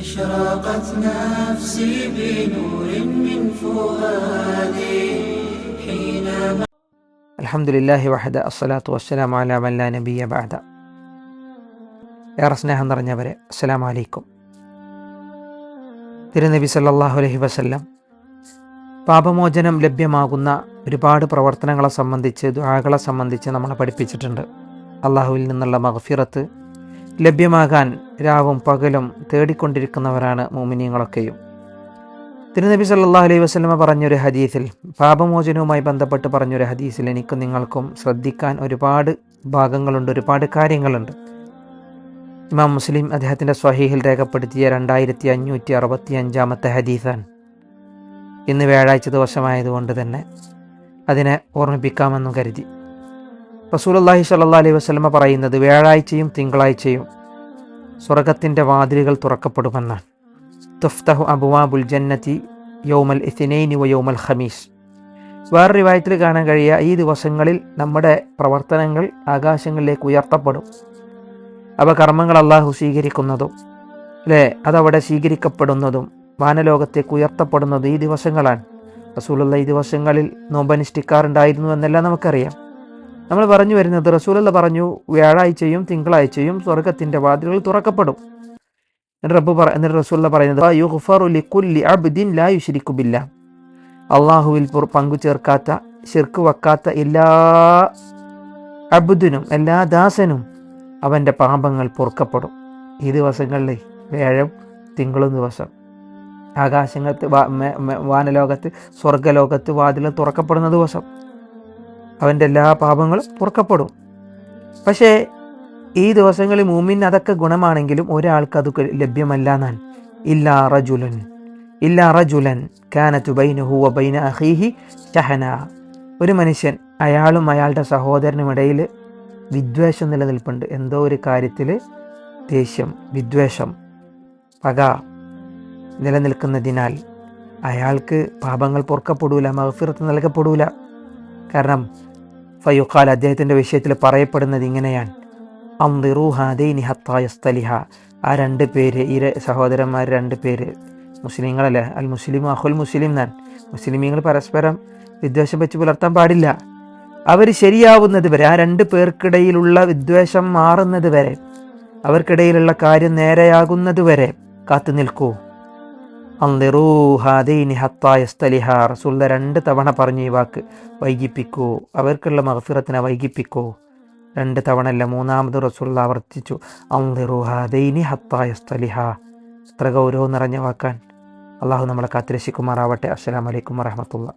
أشرقت نفسي بنور من فؤادي حينما അലഹമുല്ലാഹി വഹദ അസ്സലാത്തു വസ്സലാം അല മല്ല നബിയ ബാദ ഏറെ സ്നേഹം നിറഞ്ഞവരെ അസ്സലാം അലൈക്കും തിരുനബി സല്ലല്ലാഹു അലൈഹി വസല്ലം പാപമോചനം ലഭ്യമാകുന്ന ഒരുപാട് പ്രവർത്തനങ്ങളെ സംബന്ധിച്ച് ദുആകളെ സംബന്ധിച്ച് നമ്മളെ പഠിപ്പിച്ചിട്ടുണ്ട് അള്ളാഹുവിൽ നിന്നുള്ള മഗ്ഫിറത്ത് ലഭ്യമാകാൻ രാവും പകലും തേടിക്കൊണ്ടിരിക്കുന്നവരാണ് മോമിനിയങ്ങളൊക്കെയും തിരുനബി സല്ലാ അലൈഹി വസ്ലമ പറഞ്ഞൊരു ഹദീസിൽ പാപമോചനവുമായി ബന്ധപ്പെട്ട് പറഞ്ഞൊരു ഹദീസിൽ എനിക്കും നിങ്ങൾക്കും ശ്രദ്ധിക്കാൻ ഒരുപാട് ഭാഗങ്ങളുണ്ട് ഒരുപാട് കാര്യങ്ങളുണ്ട്. ഇമാം മുസ്ലിം അദ്ദേഹത്തിന്റെ സ്വഹീഹിൽ രേഖപ്പെടുത്തിയ രണ്ടായിരത്തി അഞ്ഞൂറ്റി അറുപത്തി അഞ്ചാമത്തെ ഹദീസാണ്. ഇന്ന് വ്യാഴാഴ്ച ദിവസമായതുകൊണ്ട് തന്നെ അതിനെ ഓർമ്മിപ്പിക്കാമെന്നും കരുതി. റസൂലുള്ളാഹി സല്ലാ അലൈഹി വസല്ലമ പറയുന്നത് വ്യാഴാഴ്ചയും തിങ്കളാഴ്ചയും സ്വർഗത്തിന്റെ വാതിലുകൾ തുറക്കപ്പെടുമെന്നാണ്. തുഫ്തഹു അബുവാബുൽ ജന്നത്തി യൗമൽ ഇസിനൈനി വ യൗമൽ ഖമീസ്. വേറെ റിവായത്തിൽ കാണാൻ കഴിയുക ഈ ദിവസങ്ങളിൽ നമ്മുടെ പ്രവർത്തനങ്ങൾ ആകാശങ്ങളിലേക്ക് ഉയർത്തപ്പെടും. അവ കർമ്മങ്ങൾ അള്ളാഹു സ്വീകരിക്കുന്നതും അല്ലേ? അതവിടെ സ്വീകരിക്കപ്പെടുന്നതും വാനലോകത്തേക്ക് ഉയർത്തപ്പെടുന്നതും ഈ ദിവസങ്ങളാണ്. റസൂലുള്ള ഈ ദിവസങ്ങളിൽ നോമ്പനുഷ്ഠിക്കാറുണ്ടായിരുന്നു എന്നെല്ലാം നമുക്കറിയാം. നമ്മൾ പറഞ്ഞു വരുന്നത് റസൂലുള്ള പറഞ്ഞു വ്യാഴാഴ്ചയും തിങ്കളാഴ്ചയും സ്വർഗത്തിന്റെ വാതിലുകൾ തുറക്കപ്പെടും. എന്നിട്ട് റബ്ബ് പറ എന്നിട്ട് റസൂല്ല പറയുന്നത് അബ്ദിൻ ലാ അള്ളാഹുവിൽ പങ്കു ചേർക്കാത്ത ശിർക്ക് വക്കാത്ത എല്ലാ അബുദിനും എല്ലാ ദാസനും അവന്റെ പാപങ്ങൾ പൊറുക്കപ്പെടും. ഈ ദിവസങ്ങളിൽ വ്യാഴം തിങ്കളും ദിവസം. ആകാശങ്ങത്ത് വാനലോകത്ത് സ്വർഗലോകത്ത് വാതിൽ തുറക്കപ്പെടുന്ന ദിവസം. അവന്റെ എല്ലാ പാപങ്ങളും പുറക്കപ്പെടും. പക്ഷേ ഈ ദിവസങ്ങളിൽ മൂമിൻ അതൊക്കെ ഗുണമാണെങ്കിലും ഒരാൾക്ക് അത് ലഭ്യമല്ല എന്നാൽ ഇല്ലാ റജുലൻ ഇല്ലാ റജുലൻ കാനത്തു ബൈനഹു ബൈന അഹീഹി ഷഹന ഒരു മനുഷ്യൻ അയാളും അയാളുടെ സഹോദരനും ഇടയിൽ വിദ്വേഷം നിലനിൽപ്പുണ്ട്. എന്തോ ഒരു കാര്യത്തിൽ ദേഷ്യം വിദ്വേഷം പക നിലനിൽക്കുന്നതിനാൽ അയാൾക്ക് പാപങ്ങൾ പൊറുക്കപ്പെടൂല മഹഫിറത്ത് നൽകപ്പെടൂല. കാരണം ഫയുഖാൽ അദ്ദേഹത്തിന്റെ വിഷയത്തിൽ പറയപ്പെടുന്നത് ഇങ്ങനെയാണ്. അന്തിറു ഹാദൈനി ഹത്തായസ്തലിഹ ആ രണ്ട് പേര് ഈ സഹോദരന്മാർ രണ്ട് പേര്. മുസ്ലിങ്ങളല്ലേ? അൽ മുസ്ലിം അഹുൽ മുസ്ലിം എന്നാൽ മുസ്ലിമീങ്ങൾ പരസ്പരം വിദ്വേഷം വെച്ച് പുലർത്താൻ പാടില്ല. അവർ ശരിയാവുന്നത് വരെ ആ രണ്ട് പേർക്കിടയിലുള്ള വിദ്വേഷം മാറുന്നത് വരെ അവർക്കിടയിലുള്ള കാര്യം നേരെയാകുന്നത് വരെ കാത്തു നിൽക്കൂ. അന്തിറൂ റസൂല്ല രണ്ട് തവണ പറഞ്ഞു ഈ വാക്ക്. വൈകിപ്പിക്കൂ. അവർക്കുള്ള മഹഫിറത്തിനെ വൈകിപ്പിക്കൂ. രണ്ട് തവണ അല്ല മൂന്നാമത് റസൂള്ള ആവർത്തിച്ചു ഹത്തായസ്തലിഹ എത്ര ഗൗരവം നിറഞ്ഞ വാക്കാൻ അള്ളാഹു നമ്മളെ കാത്തിരശിക്കുമാറാവട്ടെ അസ്സലാമലൈക്കും വറഹമത്തുള്ള